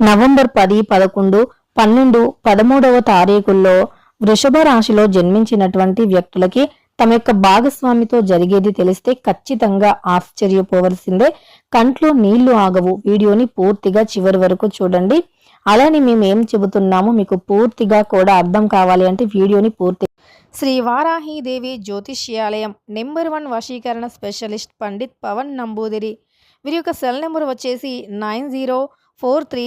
November పది పదకొండు పన్నెండు పదమూడవ తారీఖుల్లో వృషభ రాశిలో జన్మించినటువంటి వ్యక్తులకి తమ యొక్క భాగస్వామితో జరిగేది తెలిస్తే ఖచ్చితంగా ఆశ్చర్యపోవలసిందే. కంట్లో నీళ్ళు ఆగవు. వీడియోని పూర్తిగా చివరి వరకు చూడండి. అలానే మేము ఏం చెబుతున్నామో మీకు పూర్తిగా కూడా అర్థం కావాలి అంటే వీడియోని పూర్తి శ్రీ వారాహీదేవి జ్యోతిష్యాలయం నెంబర్ వన్ వశీకరణ స్పెషలిస్ట్ పండిత్ పవన్ నంబూదిరి. వీరి యొక్క సెల్ నెంబర్ వచ్చేసి nine zero four three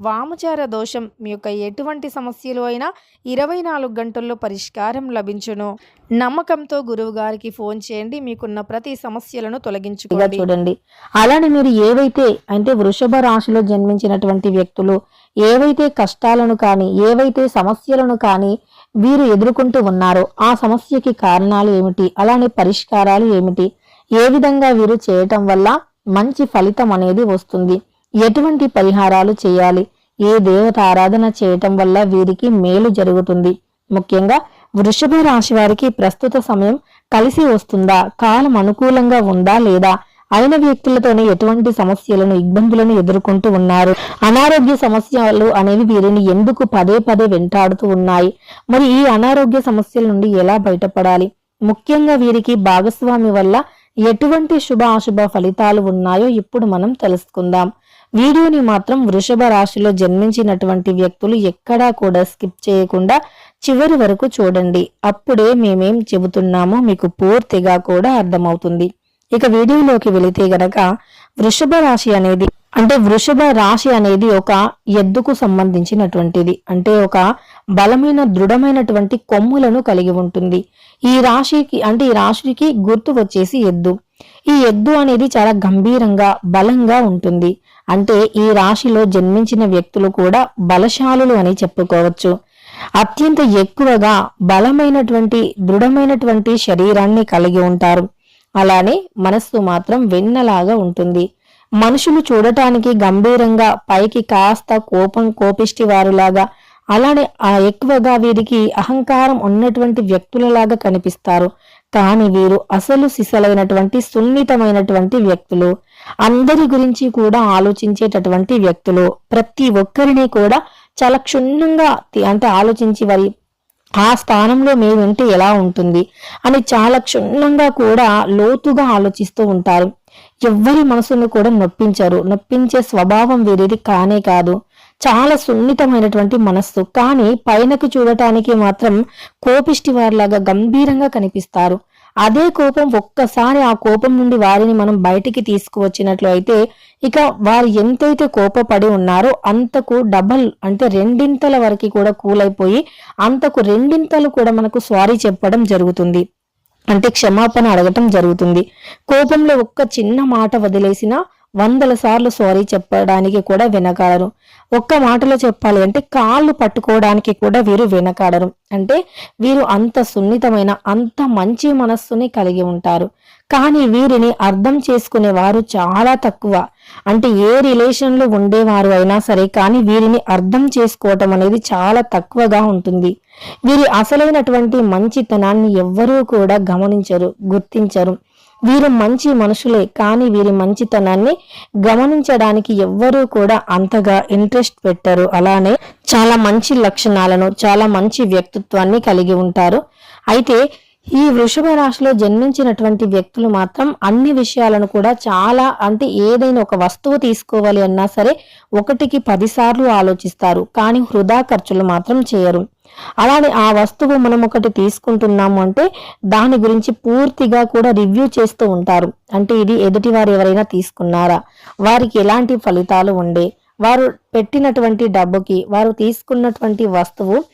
వామచార దోషం మీ యొక్క ఎటువంటి సమస్యలు అయినా ఇరవై నాలుగు గంటల్లో పరిష్కారం లభించును. నమ్మకంతో గురువు గారికి ఫోన్ చేయండి. మీకున్న ప్రతి సమస్యలను పూర్తిగా తొలగించుకోండి చూడండి. అలానే మీరు ఏవైతే అంటే వృషభ రాశిలో జన్మించినటువంటి వ్యక్తులు ఏవైతే కష్టాలను కానీ ఏవైతే సమస్యలను కానీ వీరు ఎదుర్కొంటూ ఉన్నారో ఆ సమస్యకి కారణాలు ఏమిటి? అలానే పరిష్కారాలు ఏమిటి? ఏ విధంగా వీరు చేయటం వల్ల మంచి ఫలితం అనేది వస్తుంది. ఎటువంటి పరిహారాలు చేయాలి? ఏ దేవత ఆరాధన చేయటం వల్ల వీరికి మేలు జరుగుతుంది. ముఖ్యంగా వృషభ రాశి వారికి ప్రస్తుత సమయం కలిసి వస్తుందా? కాలం అనుకూలంగా ఉందా లేదా? అయిన వ్యక్తులతోనే ఎటువంటి సమస్యలను ఇబ్బందులను ఎదుర్కొంటూ ఉన్నారు? అనారోగ్య సమస్యలు అనేవి వీరిని ఎందుకు పదే పదే వెంటాడుతూ ఉన్నాయి? మరి ఈ అనారోగ్య సమస్యల నుండి ఎలా బయటపడాలి? ముఖ్యంగా వీరికి భాగస్వామి వల్ల ఎటువంటి శుభ అశుభ ఫలితాలు ఉన్నాయో ఇప్పుడు మనం తెలుసుకుందాం. వీడియోని మాత్రం వృషభ రాశిలో జన్మించినటువంటి వ్యక్తులు ఎక్కడా కూడా స్కిప్ చేయకుండా చివరి వరకు చూడండి. అప్పుడే మేమేం చెబుతున్నామో మీకు పూర్తిగా కూడా అర్థమవుతుంది. ఇక వీడియోలోకి వెళితే గనక వృషభ రాశి అనేది అంటే వృషభ రాశి అనేది ఒక ఎద్దుకు సంబంధించినటువంటిది. అంటే ఒక బలమైన దృఢమైనటువంటి కొమ్ములను కలిగి ఉంటుంది. ఈ రాశికి అంటే ఈ రాశికి గుర్తు వచ్చేసి ఎద్దు. ఈ ఎద్దు అనేది చాలా గంభీరంగా బలంగా ఉంటుంది. అంటే ఈ రాశిలో జన్మించిన వ్యక్తులు కూడా బలశాలులు అని చెప్పుకోవచ్చు. అత్యంత ఎక్కువగా బలమైనటువంటి దృఢమైనటువంటి శరీరాన్ని కలిగి ఉంటారు. అలానే మనస్సు మాత్రం వెన్నలాగా ఉంటుంది. మనుషులు చూడటానికి గంభీరంగా పైకి కాస్త కోపం కోపిష్టి వారులాగా అలానే ఆ ఎక్కువగా వీరికి అహంకారం ఉన్నటువంటి వ్యక్తులలాగా కనిపిస్తారు. కానీ వీరు అసలు సిసలైనటువంటి సున్నితమైనటువంటి వ్యక్తులు. అందరి గురించి కూడా ఆలోచించేటటువంటి వ్యక్తులు. ప్రతి ఒక్కరిని కూడా చాలా క్షుణ్ణంగా అంటే ఆలోచించి వారి ఆ స్థానంలో మేముంటే ఎలా ఉంటుంది? అని చాలా క్షుణ్ణంగా కూడా లోతుగా ఆలోచిస్తూ ఉంటారు. ఎవ్వరి మనసును కూడా నొప్పించరు. నొప్పించే స్వభావం వీరిది కానే కాదు. చాలా సున్నితమైనటువంటి మనస్సు. కానీ పైనకి చూడటానికి మాత్రం కోపిష్టి వారిలాగా గంభీరంగా కనిపిస్తారు. అదే కోపం ఒక్కసారి ఆ కోపం నుండి వారిని మనం బయటికి తీసుకువచ్చినట్లు అయితే ఇక వారు ఎంతైతే కోపపడి ఉన్నారో అంతకు డబల్ అంటే రెండింతల వరకు కూడా కూలైపోయి అంతకు రెండింతలు కూడా మనకు సారీ చెప్పడం జరుగుతుంది. అంటే క్షమాపణ అడగటం జరుగుతుంది. కోపంలో ఒక్క చిన్న మాట వదిలేసినా వందల సార్లు సారీ చెప్పడానికి కూడా వెనకాడరు. ఒక్క మాటలో చెప్పాలి అంటే కాళ్ళు పట్టుకోవడానికి కూడా వీరు వెనకాడరు. అంటే వీరు అంత సున్నితమైన అంత మంచి మనస్సుని కలిగి ఉంటారు. కానీ వీరిని అర్థం చేసుకునే వారు చాలా తక్కువ. అంటే ఏ రిలేషన్లో ఉండేవారు అయినా సరే కానీ వీరిని అర్థం చేసుకోవటం అనేది చాలా తక్కువగా ఉంటుంది. వీరి అసలైనటువంటి మంచితనాన్ని ఎవ్వరూ కూడా గమనించరు గుర్తించరు. వీరు మంచి మనుషులే కానీ వీరి మంచితనాన్ని గమనించడానికి ఎవ్వరూ కూడా అంతగా ఇంట్రెస్ట్ పెట్టరు. అలానే చాలా మంచి లక్షణాలను చాలా మంచి వ్యక్తిత్వాన్ని కలిగి ఉంటారు. అయితే ఈ వృషభ రాశిలో జన్మించినటువంటి వ్యక్తులు మాత్రం అన్ని విషయాలను కూడా చాలా అంటే ఏదైనా ఒక వస్తువు తీసుకోవాలి అన్నా సరే ఒకటికి పదిసార్లు ఆలోచిస్తారు. కానీ హృదా ఖర్చులు మాత్రం చేయరు. అలానే ఆ వస్తువు మనం ఒకటి తీసుకుంటున్నాము అంటే దాని గురించి పూర్తిగా కూడా రివ్యూ చేస్తూ ఉంటారు. అంటే ఇది ఎదుటి వారు ఎవరైనా తీసుకున్నారా? వారికి ఎలాంటి ఫలితాలు ఉండే? వారు పెట్టినటువంటి డబ్బుకి వారు తీసుకున్నటువంటి వస్తువు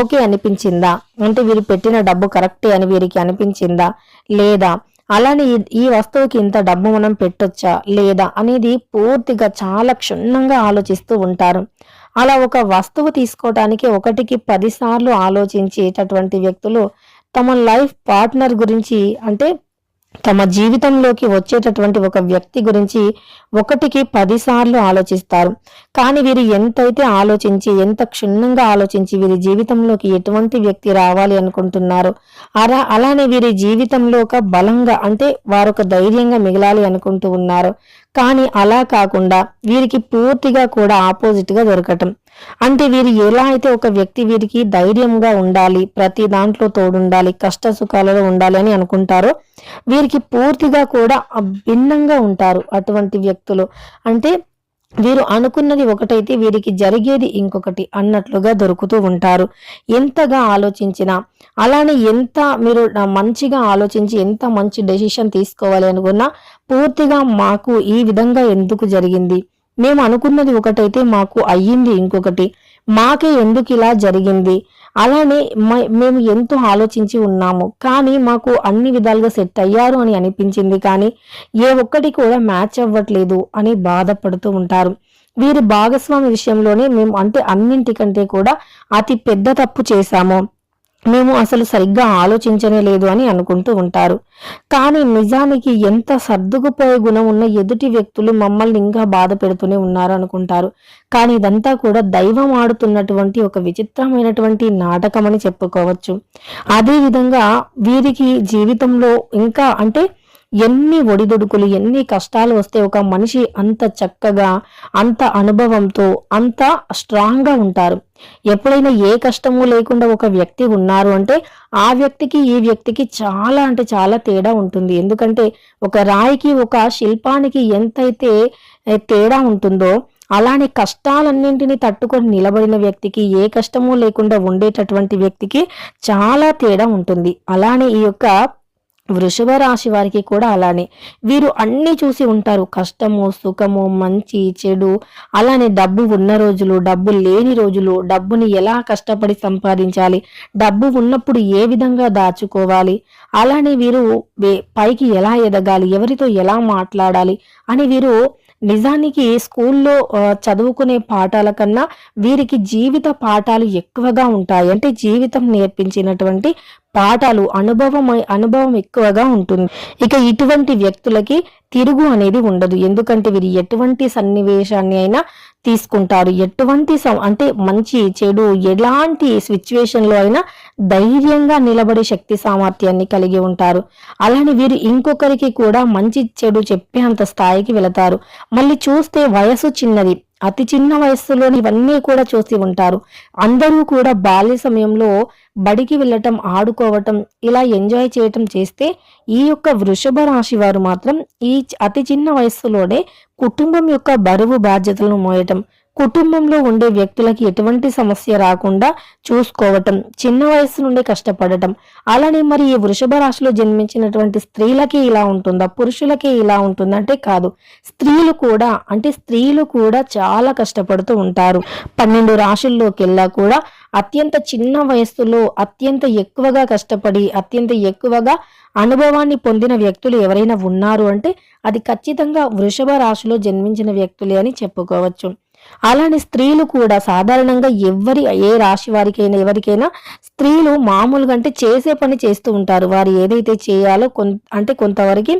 ఓకే అనిపించిందా? అంటే వీరు పెట్టిన డబ్బు కరెక్టే అని వీరికి అనిపించిందా? లేదా? అలానే ఈ- వస్తువుకి ఇంత డబ్బు మనం పెట్టొచ్చా? లేదా? అనేది పూర్తిగా చాలా క్షుణ్ణంగా ఆలోచిస్తూ ఉంటారు. అలా ఒక వస్తువు తీసుకోవటానికి ఒకటికి పదిసార్లు ఆలోచించేటటువంటి వ్యక్తులు తమ లైఫ్ పార్ట్నర్ గురించి అంటే తమ జీవితంలోకి వచ్చేటటువంటి ఒక వ్యక్తి గురించి ఒకటికి పదిసార్లు ఆలోచిస్తారు. కానీ వీరు ఎంతైతే ఆలోచించి ఎంత క్షుణ్ణంగా ఆలోచించి వీరి జీవితంలోకి ఎటువంటి వ్యక్తి రావాలి అనుకుంటున్నారో అలా అలానే వీరి జీవితంలో ఒక బలంగా అంటే వారు ఒక ధైర్యంగా మిగలాలి అనుకుంటూ ఉన్నారు కానీ అలా కాకుండా వీరికి పూర్తిగా కూడా ఆపోజిట్గా దొరకటం. అంటే వీరు ఎలా అయితే ఒక వ్యక్తి వీరికి ధైర్యంగా ఉండాలి ప్రతి దాంట్లో తోడుండాలి కష్ట సుఖాలలో ఉండాలి అని అనుకుంటారో వీరికి పూర్తిగా కూడా భిన్నంగా ఉంటారు అటువంటి వ్యక్తులు. అంటే వీరు అనుకున్నది ఒకటైతే వీరికి జరిగేది ఇంకొకటి అన్నట్లుగా దొరుకుతూ ఉంటారు. ఎంతగా ఆలోచించినా అలానే ఎంత మీరు మంచిగా ఆలోచించి ఎంత మంచి డెసిషన్ తీసుకోవాలి అనుకున్నా పూర్తిగా మాకు ఈ విధంగా ఎందుకు జరిగింది? మేము అనుకున్నది ఒకటైతే మాకు అయ్యింది ఇంకొకటి. మాకే ఎందుకు ఇలా జరిగింది? అలానే మేము ఎంతో ఆలోచించి ఉన్నాము. కానీ మాకు అన్ని విధాలుగా సెట్ అయ్యారు అని అనిపించింది. కానీ ఏ ఒక్కటి కూడా మ్యాచ్ అవ్వట్లేదు అని బాధపడుతూ ఉంటారు. వీరి భాగస్వామి విషయంలోనే మేము అంటే అన్నింటికంటే కూడా అతి పెద్ద తప్పు చేశాము. మేము అసలు సరిగ్గా ఆలోచించనే లేదు అని అనుకుంటూ ఉంటారు. కానీ నిజానికి ఎంత సర్దుకుపోయే గుణం ఉన్న ఎదుటి వ్యక్తులు మమ్మల్ని ఇంకా బాధ పెడుతూనే ఉన్నారు అనుకుంటారు. కానీ ఇదంతా కూడా దైవం ఆడుతున్నటువంటి ఒక విచిత్రమైనటువంటి నాటకం అని చెప్పుకోవచ్చు. అదేవిధంగా వీరికి జీవితంలో ఇంకా అంటే ఎన్ని ఒడిదుడుకులు ఎన్ని కష్టాలు వస్తే ఒక మనిషి అంత చక్కగా అంత అనుభవంతో అంత స్ట్రాంగ్గా ఉంటారు. ఎప్పుడైనా ఏ కష్టము లేకుండా ఒక వ్యక్తి ఉన్నారు అంటే ఆ వ్యక్తికి ఈ వ్యక్తికి చాలా అంటే చాలా తేడా ఉంటుంది. ఎందుకంటే ఒక రాయికి ఒక శిల్పానికి ఎంతైతే తేడా ఉంటుందో అలానే కష్టాలన్నింటినీ తట్టుకొని నిలబడిన వ్యక్తికి ఏ కష్టము లేకుండా ఉండేటటువంటి వ్యక్తికి చాలా తేడా ఉంటుంది. అలానే ఈ యొక్క వృషభ రాశి వారికి కూడా అలానే. వీరు అన్నీ చూసి ఉంటారు. కష్టము సుఖము మంచి చెడు. అలానే డబ్బు ఉన్న రోజులు డబ్బు లేని రోజులు డబ్బుని ఎలా కష్టపడి సంపాదించాలి డబ్బు ఉన్నప్పుడు ఏ విధంగా దాచుకోవాలి అలానే వీరు పైకి ఎలా ఎదగాలి ఎవరితో ఎలా మాట్లాడాలి అని వీరు నిజానికి స్కూల్లో చదువుకునే పాఠాల కన్నా వీరికి జీవిత పాఠాలు ఎక్కువగా ఉంటాయి. అంటే జీవితం నేర్పించినటువంటి పాఠాలు అనుభవం అనుభవం ఎక్కువగా ఉంటుంది. ఇక ఇటువంటి వ్యక్తులకి తిరుగు అనేది ఉండదు. ఎందుకంటే వీరు ఎటువంటి సన్నివేశాన్ని అయినా తీసుకుంటారు. ఎటువంటి సం- అంటే మంచి చెడు ఎలాంటి సిచ్యువేషన్లో అయినా ధైర్యంగా నిలబడే శక్తి సామర్థ్యాన్ని కలిగి ఉంటారు. అలానే వీరు ఇంకొకరికి కూడా మంచి చెడు చెప్పే అంత స్థాయికి వెళతారు. మళ్ళీ చూస్తే వయసు చిన్నది. అతి చిన్న వయస్సులో ఇవన్నీ కూడా చూసి ఉంటారు. అందరూ కూడా బాల్య సమయంలో బడికి వెళ్ళటం ఆడుకోవటం ఇలా ఎంజాయ్ చేయటం చేస్తే ఈ యొక్క వృషభ రాశి వారు మాత్రం ఈ అతి చిన్న వయస్సులోనే కుటుంబం యొక్క బరువు బాధ్యతలను మోయటం కుటుంబంలో ఉండే వ్యక్తులకి ఎటువంటి సమస్య రాకుండా చూసుకోవటం చిన్న వయసు నుండి కష్టపడటం. అలానే మరి ఈ వృషభ రాశిలో జన్మించినటువంటి స్త్రీలకి ఇలా ఉంటుందా? పురుషులకి ఇలా ఉంటుందంటే కాదు. స్త్రీలు కూడా అంటే స్త్రీలు కూడా చాలా కష్టపడుతూ ఉంటారు. పన్నెండు రాశుల్లోకెల్లా కూడా అత్యంత చిన్న వయస్సులో అత్యంత ఎక్కువగా కష్టపడి అత్యంత ఎక్కువగా అనుభవాన్ని పొందిన వ్యక్తులు ఎవరైనా ఉన్నారు అంటే అది ఖచ్చితంగా వృషభ రాశిలో జన్మించిన వ్యక్తులే అని చెప్పుకోవచ్చు. అలానే స్త్రీలు కూడా సాధారణంగా ఎవరి ఏ రాశి వారికైనా ఎవరికైనా స్త్రీలు మామూలుగా అంటే చేసే పని చేస్తూ ఉంటారు. వారు ఏదైతే చేయాలో కొన్ అంటే కొంతవరకు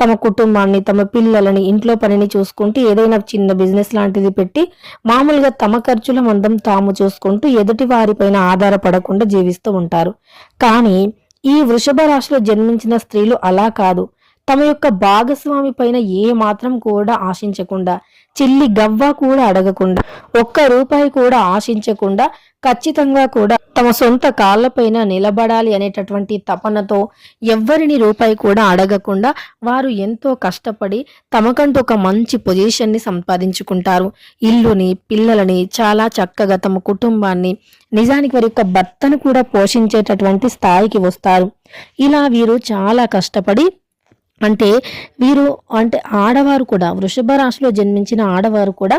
తమ కుటుంబాన్ని తమ పిల్లలని ఇంట్లో పనిని చూసుకుంటూ ఏదైనా చిన్న బిజినెస్ లాంటిది పెట్టి మామూలుగా తమ ఖర్చుల మందం తాము చూసుకుంటూ ఎదుటి వారిపైన ఆధారపడకుండా జీవిస్తూ ఉంటారు. కానీ ఈ వృషభ రాశిలో జన్మించిన స్త్రీలు అలా కాదు. తమ యొక్క భాగస్వామి పైన ఏ మాత్రం కూడా ఆశించకుండా చిల్లి గవ్వ కూడా అడగకుండా ఒక్క రూపాయి కూడా ఆశించకుండా ఖచ్చితంగా కూడా తమ సొంత కాళ్ళపైన నిలబడాలి అనేటటువంటి తపనతో ఎవ్వరిని రూపాయి కూడా అడగకుండా వారు ఎంతో కష్టపడి తమకంటూ ఒక మంచి పొజిషన్ని సంపాదించుకుంటారు. ఇల్లుని పిల్లలని చాలా చక్కగా తమ కుటుంబాన్ని నిజానికి వారి యొక్క భర్తను కూడా పోషించేటటువంటి స్థాయికి వస్తారు. ఇలా వీరు చాలా కష్టపడి అంటే వీరు అంటే ఆడవారు కూడా వృషభ రాశిలో జన్మించిన ఆడవారు కూడా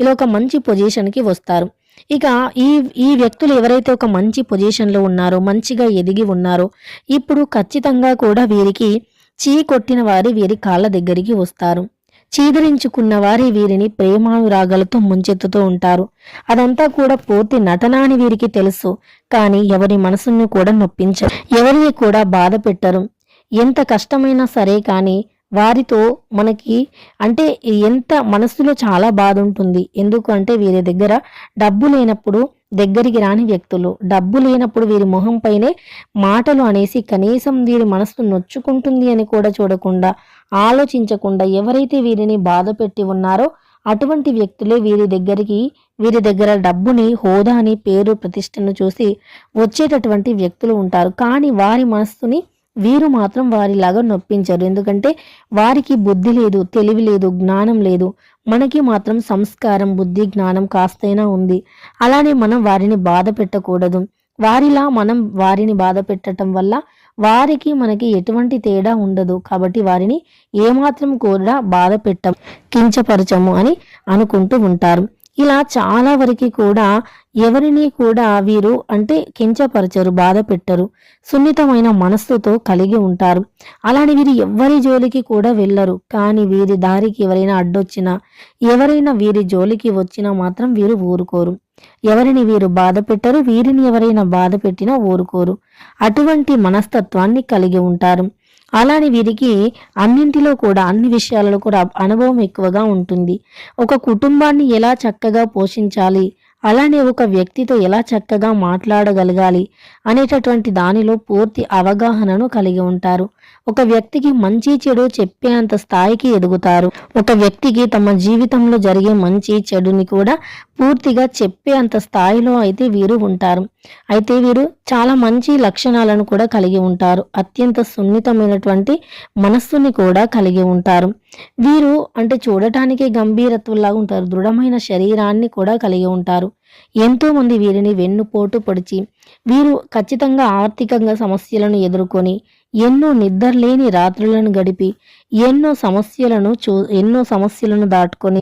ఇలా ఒక మంచి పొజిషన్కి వస్తారు. ఇక ఈ ఈ వ్యక్తులు ఎవరైతే ఒక మంచి పొజిషన్లో ఉన్నారో మంచిగా ఎదిగి ఉన్నారో ఇప్పుడు ఖచ్చితంగా కూడా వీరికి చీ కొట్టిన వారి వీరి కాళ్ళ దగ్గరికి వస్తారు. చీదరించుకున్న వారి వీరిని ప్రేమానురాగాలతో ముంచెత్తుతూ ఉంటారు. అదంతా కూడా పూర్తి నటన అని వీరికి తెలుసు. కానీ ఎవరి మనసును కూడా నొప్పించరు. ఎవరిని కూడా బాధ పెట్టరు. ఎంత కష్టమైనా సరే కానీ వారితో మనకి అంటే ఎంత మనసులో చాలా బాధ ఉంటుంది. ఎందుకు అంటే వీరి దగ్గర డబ్బు లేనప్పుడు దగ్గరికి రాని వ్యక్తులు డబ్బు లేనప్పుడు వీరి మొహం పైనే మాటలు అనేసి కనీసం వీరి మనసు నొచ్చుకుంటుంది అని కూడా చూడకుండా ఆలోచించకుండా ఎవరైతే వీరిని బాధ పెట్టి ఉన్నారో అటువంటి వ్యక్తులే వీరి దగ్గరికి వీరి దగ్గర డబ్బుని హోదాని పేరు ప్రతిష్టను చూసి వచ్చేటటువంటి వ్యక్తులు ఉంటారు. కానీ వారి మనస్సుని వీరు మాత్రం వారిలాగా నొప్పించరు. ఎందుకంటే వారికి బుద్ధి లేదు తెలివి లేదు జ్ఞానం లేదు. మనకి మాత్రం సంస్కారం బుద్ధి జ్ఞానం కాస్తైనా ఉంది. అలానే మనం వారిని బాధ పెట్టకూడదు. వారిలా మనం వారిని బాధ పెట్టడం వల్ల వారికి మనకి ఎటువంటి తేడా ఉండదు. కాబట్టి వారిని ఏమాత్రం కూడా బాధ పెట్టం కించపరచము అని అనుకుంటూ ఉంటారు. ఇలా చాలా వరకు కూడా ఎవరిని కూడా వీరు అంటే కించపరచరు బాధ పెట్టరు సున్నితమైన మనస్సుతో కలిగి ఉంటారు. అలానే వీరు ఎవ్వరి జోలికి కూడా వెళ్ళరు. కానీ వీరి దారికి ఎవరైనా అడ్డొచ్చినా ఎవరైనా వీరి జోలికి వచ్చినా మాత్రం వీరు ఊరుకోరు. ఎవరిని వీరు బాధ పెట్టరు వీరిని ఎవరైనా బాధ పెట్టినా ఊరుకోరు. అటువంటి మనస్తత్వాన్ని కలిగి ఉంటారు. అలానే వీరికి అన్నింటిలో కూడా అన్ని విషయాలలో కూడా అనుభవం ఎక్కువగా ఉంటుంది. ఒక కుటుంబాన్ని ఎలా చక్కగా పోషించాలి అలానే ఒక వ్యక్తితో ఎలా చక్కగా మాట్లాడగలగాలి అనేటటువంటి దానిలో పూర్తి అవగాహనను కలిగి ఉంటారు. ఒక వ్యక్తికి మంచి చెడు చెప్పేంత స్థాయికి ఎదుగుతారు. ఒక వ్యక్తికి తమ జీవితంలో జరిగే మంచి చెడుని కూడా పూర్తిగా చెప్పే అంత స్థాయిలో అయితే వీరు ఉంటారు. అయితే వీరు చాలా మంచి లక్షణాలను కూడా కలిగి ఉంటారు. అత్యంత సున్నితమైనటువంటి మనస్సుని కూడా కలిగి ఉంటారు. వీరు అంటే చూడటానికి గంభీరత్వంలాగా ఉంటారు. దృఢమైన శరీరాన్ని కూడా కలిగి ఉంటారు. ఎంతో మంది వీరిని వెన్నుపోటు పొడిచి వీరు ఖచ్చితంగా ఆర్థికంగా సమస్యలను ఎదుర్కొని ఎన్నో నిద్రలేని రాత్రులను గడిపి ఎన్నో సమస్యలను చూ ఎన్నో సమస్యలను దాటుకొని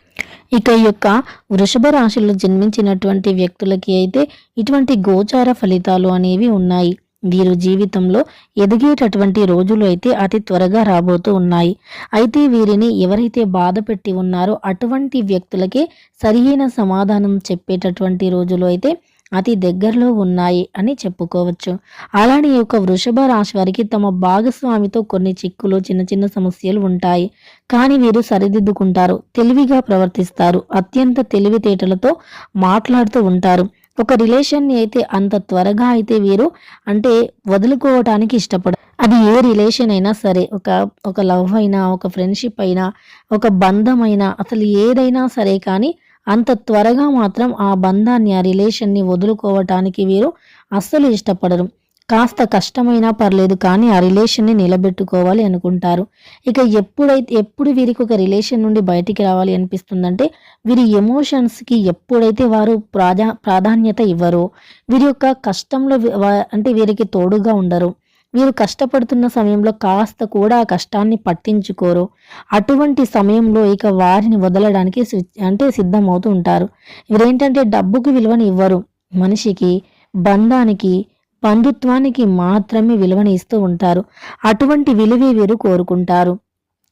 ఇక ఈ యొక్క వృషభ రాశిలో జన్మించినటువంటి వ్యక్తులకి అయితే ఇటువంటి గోచార ఫలితాలు అనేవి ఉన్నాయి. వీరు జీవితంలో ఎదిగేటటువంటి రోజులు అయితే అతి త్వరగా రాబోతూ ఉన్నాయి. అయితే వీరిని ఎవరైతే బాధ పెట్టి ఉన్నారో అటువంటి వ్యక్తులకే సరియైన సమాధానం చెప్పేటటువంటి రోజులు అయితే అతి దగ్గరలో ఉన్నాయి అని చెప్పుకోవచ్చు. అలానే ఈ యొక్క వృషభ రాశి వారికి తమ భాగస్వామితో కొన్ని చిక్కులు చిన్న చిన్న సమస్యలు ఉంటాయి. కానీ వీరు సరిదిద్దుకుంటారు తెలివిగా ప్రవర్తిస్తారు అత్యంత తెలివితేటలతో మాట్లాడుతూ ఉంటారు. ఒక రిలేషన్ని అయితే అంత త్వరగా అయితే వీరు అంటే వదులుకోవటానికి ఇష్టపడరు. అది ఏ రిలేషన్ అయినా సరే ఒక ఒక లవ్ అయినా ఒక ఫ్రెండ్షిప్ అయినా ఒక బంధం అయినా అసలు ఏదైనా సరే కానీ అంత త్వరగా మాత్రం ఆ బంధాన్ని ఆ రిలేషన్ని వదులుకోవటానికి వీరు అస్సలు ఇష్టపడరు. కాస్త కష్టమైనా పర్లేదు కానీ ఆ రిలేషన్ని నిలబెట్టుకోవాలి అనుకుంటారు. ఇక ఎప్పుడైతే ఎప్పుడు వీరికి ఒక రిలేషన్ నుండి బయటికి రావాలి అనిపిస్తుందంటే వీరి ఎమోషన్స్కి ఎప్పుడైతే వారు ప్రాధా ప్రాధాన్యత ఇవ్వరో వీరి యొక్క కష్టంలో అంటే వీరికి తోడుగా ఉండరు. వీరు కష్టపడుతున్న సమయంలో కాస్త కూడా ఆ కష్టాన్ని పట్టించుకోరు. అటువంటి సమయంలో ఇక వారిని వదలడానికి అంటే సిద్ధమవుతూ ఉంటారు. వీరేంటంటే డబ్బుకు విలువని ఇవ్వరు. మనిషికి బంధానికి బంధుత్వానికి మాత్రమే విలువని ఇస్తూ ఉంటారు. అటువంటి విలువే వీరు కోరుకుంటారు.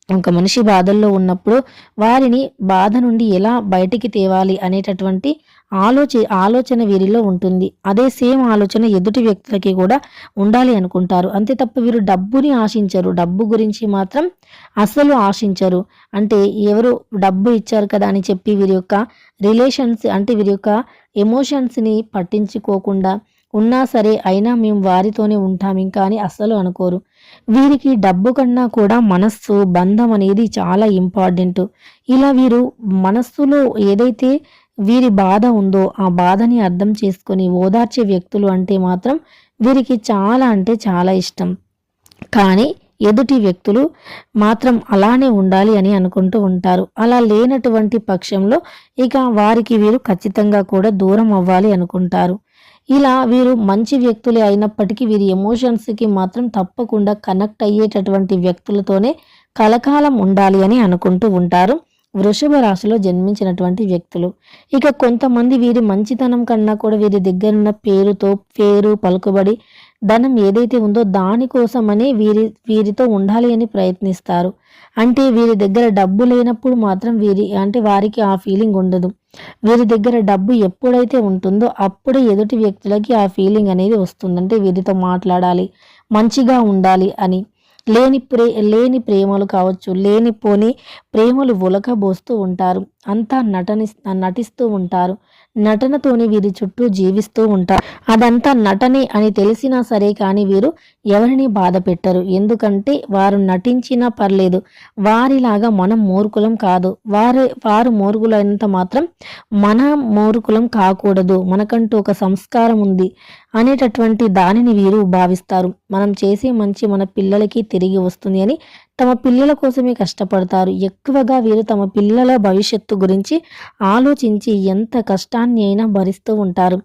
ఒక మనిషి బాధల్లో ఉన్నప్పుడు వారిని బాధ నుండి ఎలా బయటికి తేవాలి అనేటటువంటి ఆలోచి ఆలోచన వీరిలో ఉంటుంది. అదే సేమ్ ఆలోచన ఎదుటి వ్యక్తులకి కూడా ఉండాలి అనుకుంటారు. అంతే తప్ప వీరు డబ్బుని ఆశించరు. డబ్బు గురించి మాత్రం అస్సలు ఆశించరు. అంటే ఎవరు డబ్బు ఇచ్చారు కదా అని చెప్పి వీరి యొక్క రిలేషన్స్ అంటే వీరి యొక్క ఎమోషన్స్ని పట్టించుకోకుండా ఉన్నా సరే అయినా మేము వారితోనే ఉంటాం ఇంకా అని అస్సలు అనుకోరు. వీరికి డబ్బు కన్నా కూడా మనస్సు బంధం అనేది చాలా ఇంపార్టెంట్. ఇలా వీరు మనస్సులో ఏదైతే వీరి బాధ ఉందో ఆ బాధని అర్థం చేసుకొని ఓదార్చే వ్యక్తులు అంటే మాత్రం వీరికి చాలా అంటే చాలా ఇష్టం. కానీ ఎదుటి వ్యక్తులు మాత్రం అలానే ఉండాలి అని అనుకుంటూ ఉంటారు. అలా లేనటువంటి పక్షంలో ఇక వారికి వీరు ఖచ్చితంగా కూడా దూరం అవ్వాలి అనుకుంటారు. ఇలా వీరు మంచి వ్యక్తులే అయినప్పటికీ వీరి ఎమోషన్స్కి మాత్రం తప్పకుండా కనెక్ట్ అయ్యేటటువంటి వ్యక్తులతోనే కలకాలం ఉండాలి అని అనుకుంటూ ఉంటారు. వృషభ రాశిలో జన్మించినటువంటి వ్యక్తులు. ఇక కొంతమంది వీరి మంచితనం కన్నా కూడా వీరి దగ్గరున్న పేరుతో పేరు పలుకుబడి ధనం ఏదైతే ఉందో దానికోసమనే వీరి వీరితో ఉండాలి అని ప్రయత్నిస్తారు. అంటే వీరి దగ్గర డబ్బు లేనప్పుడు మాత్రం వీరి అంటే వారికి ఆ ఫీలింగ్ ఉండదు. వీరి దగ్గర డబ్బు ఎప్పుడైతే ఉంటుందో అప్పుడే ఎదుటి వ్యక్తులకి ఆ ఫీలింగ్ అనేది వస్తుంది. అంటే వీరితో మాట్లాడాలి మంచిగా ఉండాలి అని. లేని ప్రే లేని ప్రేమలు కావచ్చు లేనిపోని ప్రేమలు ఉలకబోస్తూ ఉంటారు. అంతా నటని నటిస్తూ ఉంటారు. నటనతోనే వీరి చుట్టూ జీవిస్తూ ఉంటారు. అదంతా నటనే అని తెలిసినా సరే కానీ వీరు ఎవరిని బాధ పెట్టరు. ఎందుకంటే వారు నటించినా పర్లేదు. వారిలాగా మనం మూర్ఖులం కాదు. వారు వారు మూర్ఖులైనంత మాత్రం మన మూర్ఖులం కాకూడదు. మనకంటూ ఒక సంస్కారం ఉంది అనేటటువంటి దానిని వీరు భావిస్తారు. మనం చేసే మంచి మన పిల్లలకి తిరిగి వస్తుంది అని తమ పిల్లల కోసమే కష్టపడతారు. ఎక్కువగా వీరు తమ పిల్లల భవిష్యత్తు గురించి ఆలోచించి ఎంత కష్టాన్ని అయినా భరిస్తూ ఉంటారు.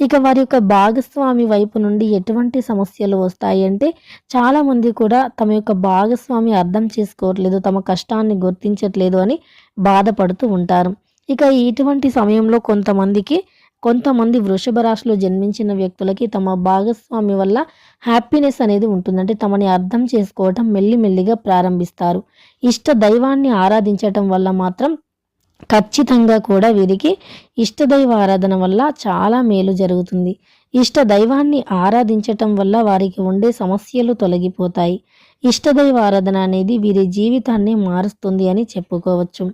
ఇక వారి యొక్క భాగస్వామి వైపు నుండి ఎటువంటి సమస్యలు వస్తాయి అంటే చాలామంది కూడా తమ యొక్క భాగస్వామి అర్థం చేసుకోవట్లేదు తమ కష్టాన్ని గుర్తించట్లేదు అని బాధపడుతూ ఉంటారు. ఇక ఇటువంటి సమయంలో కొంతమందికి కొంతమంది వృషభ రాశిలో జన్మించిన వ్యక్తులకి తమ భాగస్వామి వల్ల హ్యాపీనెస్ అనేది ఉంటుంది. అంటే తమని అర్థం చేసుకోవటం మెల్లిమెల్లిగా ప్రారంభిస్తారు. ఇష్ట దైవాన్ని ఆరాధించటం వల్ల మాత్రం ఖచ్చితంగా కూడా వీరికి ఇష్టదైవ ఆరాధన వల్ల చాలా మేలు జరుగుతుంది. ఇష్ట దైవాన్ని ఆరాధించటం వల్ల వారికి ఉండే సమస్యలు తొలగిపోతాయి. ఇష్టదైవ ఆరాధన అనేది వీరి జీవితాన్ని మారుస్తుంది అని చెప్పుకోవచ్చు.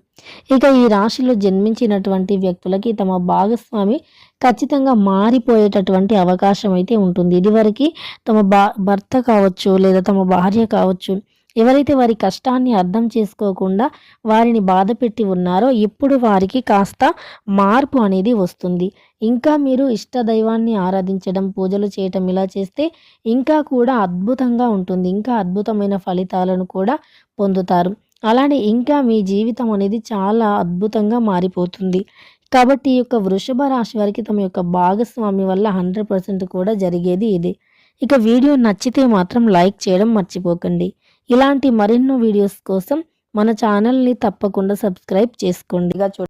ఇక ఈ రాశిలో జన్మించినటువంటి వ్యక్తులకి తమ భాగస్వామి ఖచ్చితంగా మారిపోయేటటువంటి అవకాశం అయితే ఉంటుంది. ఇదివరకు తమ బా భర్త కావచ్చు లేదా తమ భార్య కావచ్చు ఎవరైతే వారి కష్టాన్ని అర్థం చేసుకోకుండా వారిని బాధ పెట్టి ఉన్నారో ఇప్పుడు వారికి కాస్త మార్పు అనేది వస్తుంది. ఇంకా మీరు ఇష్ట దైవాన్ని ఆరాధించడం పూజలు చేయటం ఇలా చేస్తే ఇంకా కూడా అద్భుతంగా ఉంటుంది. ఇంకా అద్భుతమైన ఫలితాలను కూడా పొందుతారు. అలానే ఇంకా మీ జీవితం అనేది చాలా అద్భుతంగా మారిపోతుంది. కాబట్టి ఈ యొక్క వృషభ రాశి వారికి తమ యొక్క భాగస్వామి వల్ల హండ్రెడ్ పర్సెంట్ కూడా జరిగేది ఇది. ఇక వీడియో నచ్చితే మాత్రం లైక్ చేయడం మర్చిపోకండి. ఇలాంటి మరెన్నో వీడియోస్ కోసం మన ఛానల్ని తప్పకుండా సబ్స్క్రైబ్ చేసుకోండి. చూ